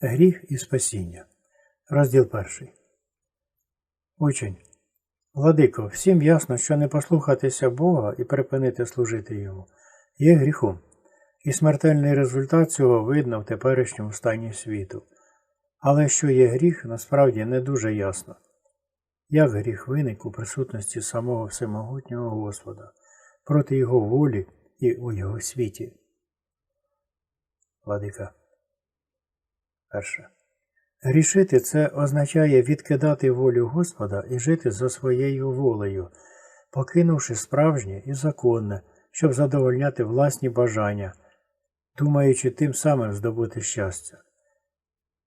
Гріх і спасіння. Розділ перший. Учень. Владико, всім ясно, що не послухатися Бога і припинити служити йому є гріхом, і смертельний результат цього видно в теперішньому стані світу. Але що є гріх, насправді не дуже ясно. Як гріх виник у присутності самого всемогутнього Господа, проти Його волі і у Його світі? Владика. Перше. Грішити це означає відкидати волю Господа і жити за своєю волею, покинувши справжнє і законне, щоб задовольняти власні бажання, думаючи тим самим здобути щастя.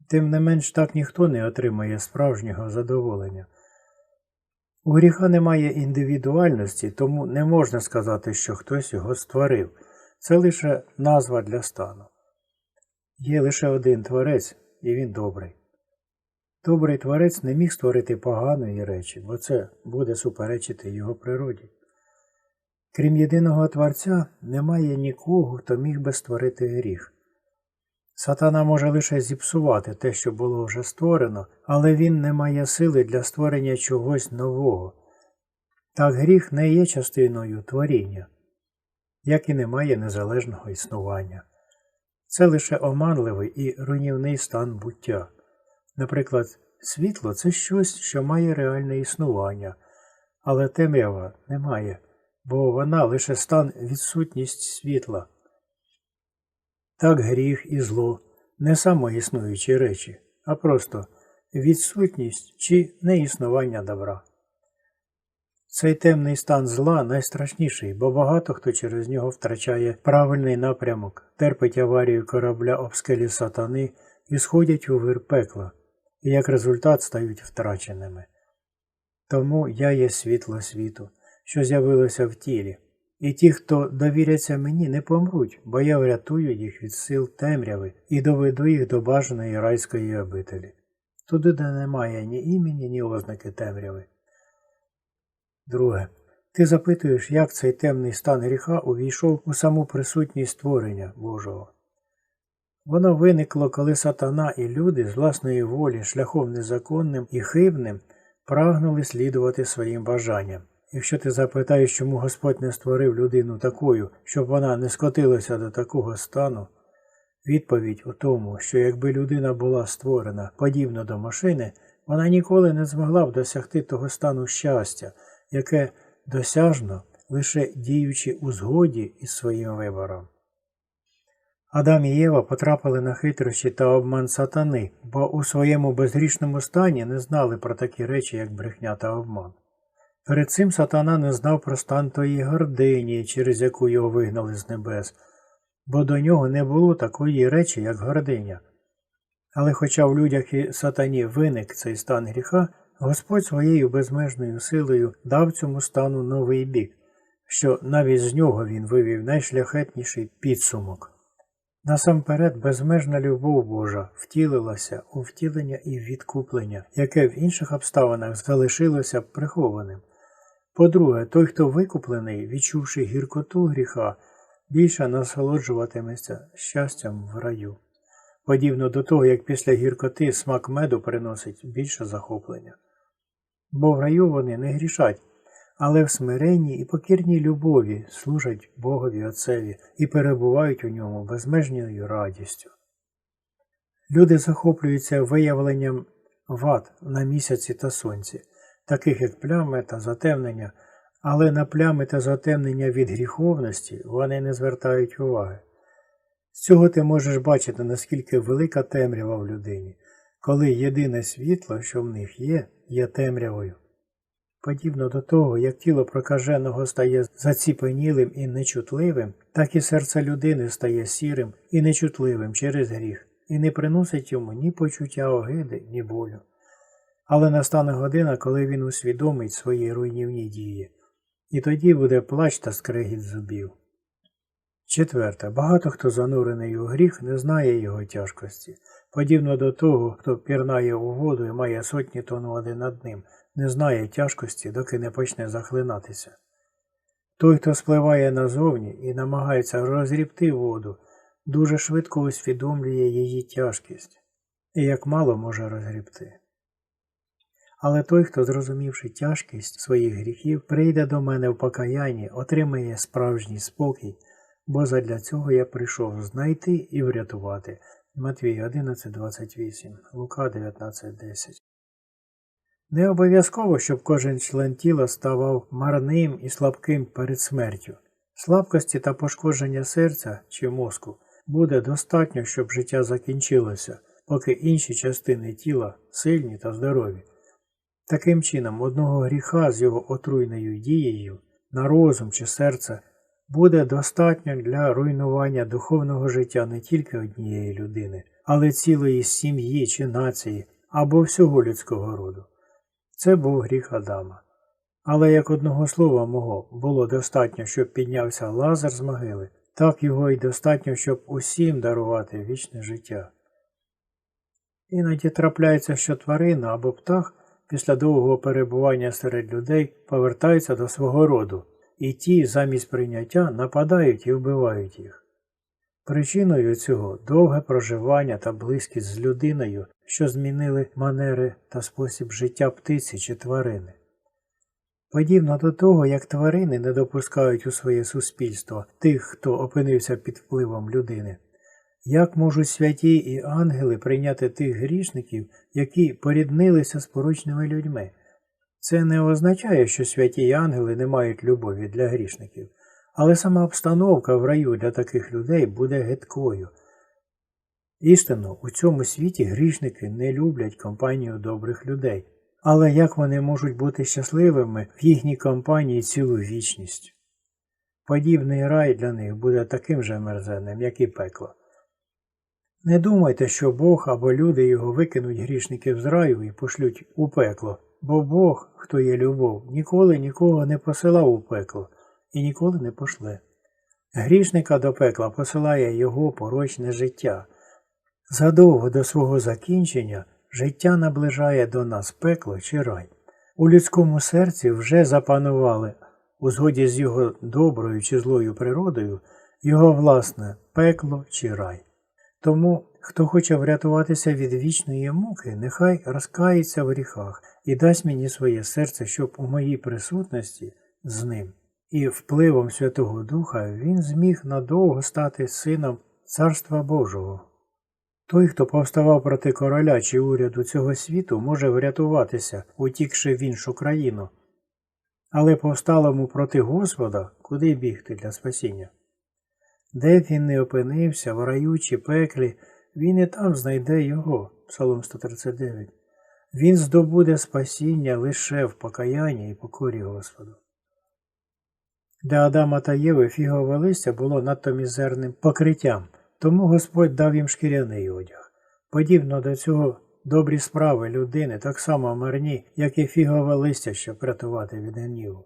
Тим не менш так ніхто не отримає справжнього задоволення. У гріха немає індивідуальності, тому не можна сказати, що хтось його створив. Це лише назва для стану. Є лише один творець, і він добрий. Добрий творець не міг створити поганої речі, бо це буде суперечити його природі. Крім єдиного Творця, немає нікого, хто міг би створити гріх. Сатана може лише зіпсувати те, що було вже створено, але він не має сили для створення чогось нового. Так гріх не є частиною творіння, як і немає незалежного існування. Це лише оманливий і руйнівний стан буття. Наприклад, світло це щось, що має реальне існування, але темрява немає, бо вона лише стан відсутність світла. Так гріх і зло не самоіснуючі речі, а просто відсутність чи неіснування добра. Цей темний стан зла найстрашніший, бо багато хто через нього втрачає правильний напрямок, терпить аварію корабля об скелі сатани і сходять у вир пекла, і як результат стають втраченими. Тому я є світло світу, що з'явилося в тілі, і ті, хто довіряться мені, не помруть, бо я врятую їх від сил темряви і доведу їх до бажаної райської обителі, туди, де немає ні імені, ні ознаки темряви. Друге, ти запитуєш, як цей темний стан гріха увійшов у саму присутність створення Божого. Воно виникло, коли сатана і люди з власної волі, шляхом незаконним і хибним, прагнули слідувати своїм бажанням. Якщо ти запитаєш, чому Господь не створив людину такою, щоб вона не скотилася до такого стану, відповідь у тому, що якби людина була створена подібно до машини, вона ніколи не змогла б досягти того стану щастя, яке досяжно лише діючи у згоді із своїм вибором. Адам і Єва потрапили на хитрощі та обман сатани, бо у своєму безгрішному стані не знали про такі речі, як брехня та обман. Перед цим сатана не знав про стан тої гордині, через яку його вигнали з небес, бо до нього не було такої речі, як гординя. Але хоча в людях і сатані виник цей стан гріха, Господь своєю безмежною силою дав цьому стану новий бік, що навіть з нього він вивів найшляхетніший підсумок. Насамперед, безмежна любов Божа втілилася у втілення і відкуплення, яке в інших обставинах залишилося прихованим. По-друге, той, хто викуплений, відчувши гіркоту гріха, більше насолоджуватиметься щастям в раю. Подібно до того, як після гіркоти смак меду приносить більше захоплення. Бо в раю вони не грішать, але в смиренні і покірній любові служать Богові Отцеві і перебувають у ньому безмежною радістю. Люди захоплюються виявленням вад на місяці та сонці, таких як плями та затемнення, але на плями та затемнення від гріховності вони не звертають уваги. З цього ти можеш бачити, наскільки велика темрява в людині, коли єдине світло, що в них є, є темрявою. Подібно до того, як тіло прокаженого стає заціпенілим і нечутливим, так і серце людини стає сірим і нечутливим через гріх, і не приносить йому ні почуття огиди, ні болю. Але настане година, коли він усвідомить свої руйнівні дії, і тоді буде плач та скрегіт зубів. Четверте, багато хто занурений у гріх не знає його тяжкості, подібно до того, хто пірнає у воду і має сотні тонн води над ним, не знає тяжкості, доки не почне захлинатися. Той, хто спливає назовні і намагається розрібти воду, дуже швидко усвідомлює її тяжкість. і як мало може розгрібти. Але той, хто, зрозумівши тяжкість своїх гріхів, прийде до мене в покаянні, отримає справжній спокій, бо задля цього я прийшов знайти і врятувати. Матвій 11.28, Лука 19.10. Не обов'язково, щоб кожен член тіла ставав марним і слабким перед смертю. Слабкості та пошкодження серця чи мозку буде достатньо, щоб життя закінчилося, поки інші частини тіла сильні та здорові. Таким чином, одного гріха з його отруйною дією на розум чи серце буде достатньо для руйнування духовного життя не тільки однієї людини, але цілої сім'ї чи нації або всього людського роду. Це був гріх Адама. Але як одного слова мого було достатньо, щоб піднявся Лазар з могили, так його й достатньо, щоб усім дарувати вічне життя. Іноді трапляється, що тварина або птах після довгого перебування серед людей повертаються до свого роду, і ті замість прийняття нападають і вбивають їх. Причиною цього довге проживання та близькість з людиною, що змінили манери та спосіб життя птиці чи тварини. Подібно до того, як тварини не допускають у своє суспільство тих, хто опинився під впливом людини, як можуть святі і ангели прийняти тих грішників, які поріднилися з поручними людьми? Це не означає, що святі ангели не мають любові для грішників, але сама обстановка в раю для таких людей буде гидкою. Істинно, у цьому світі грішники не люблять компанію добрих людей, але як вони можуть бути щасливими в їхній компанії цілу вічність? Подібний рай для них буде таким же мерзенним, як і пекло. Не думайте, що Бог або люди його викинуть грішників з раю і пошлють у пекло, бо Бог, хто є любов, ніколи нікого не посилав у пекло і ніколи не пошле. Грішника до пекла посилає його порочне життя. Задовго до свого закінчення життя наближає до нас пекло чи рай. У людському серці вже запанували, у згоді з його доброю чи злою природою, його власне пекло чи рай. Тому, хто хоче врятуватися від вічної муки, нехай розкається в гріхах і дасть мені своє серце, щоб у моїй присутності з ним. І впливом Святого Духа він зміг надовго стати сином Царства Божого. Той, хто повставав проти короля чи уряду цього світу, може врятуватися, утікши в іншу країну, але повсталому проти Господа куди бігти для спасіння? Де б він не опинився, в раю чи пеклі, він і там знайде його, Псалом 139. Він здобуде спасіння лише в покаянні і покорі Господу. Для Адама та Єви фігове листя було надто мізерним покриттям, тому Господь дав їм шкіряний одяг. Подібно до цього добрі справи людини так само марні, як і фігове листя, щоб рятувати від гніву.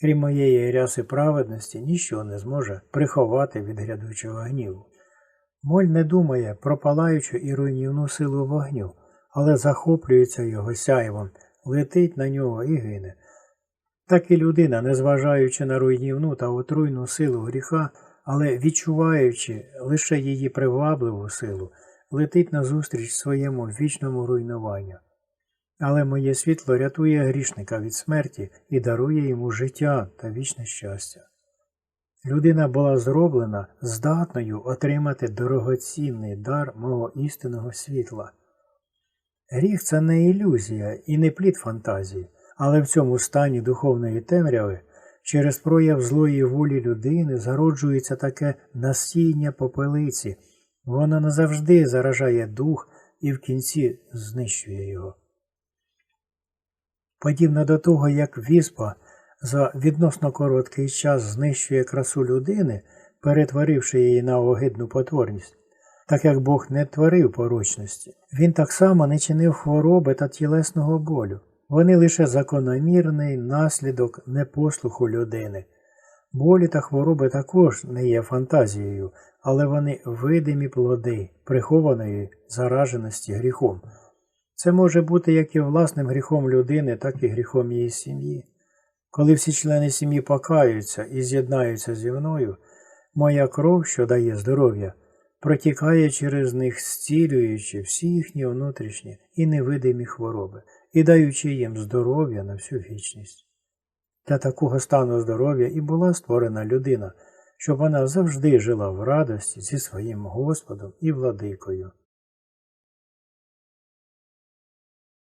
Крім моєї ряси праведності, ніщо не зможе приховати від грядучого гніву. Моль не думає про палаючу і руйнівну силу вогню, але захоплюється його сяйвом, летить на нього і гине. Так і людина, незважаючи на руйнівну та отруйну силу гріха, але відчуваючи лише її привабливу силу, летить назустріч своєму вічному руйнуванню. Але моє світло рятує грішника від смерті і дарує йому життя та вічне щастя. Людина була зроблена здатною отримати дорогоцінний дар мого істинного світла. Гріх це не ілюзія і не плід фантазії, але в цьому стані духовної темряви через прояв злої волі людини зароджується таке насіння попелиці, воно назавжди заражає дух і в кінці знищує його. Подібно до того, як віспа за відносно короткий час знищує красу людини, перетворивши її на огидну потворність, так як Бог не творив порочності, він так само не чинив хвороби та тілесного болю. Вони лише закономірний наслідок непослуху людини. Болі та хвороби також не є фантазією, але вони видимі плоди прихованої зараженості гріхом. Це може бути як і власним гріхом людини, так і гріхом її сім'ї. Коли всі члени сім'ї покаються і з'єднаються зі мною, моя кров, що дає здоров'я, протікає через них, зцілюючи всі їхні внутрішні і невидимі хвороби і даючи їм здоров'я на всю вічність. Для такого стану здоров'я і була створена людина, щоб вона завжди жила в радості зі своїм Господом і владикою.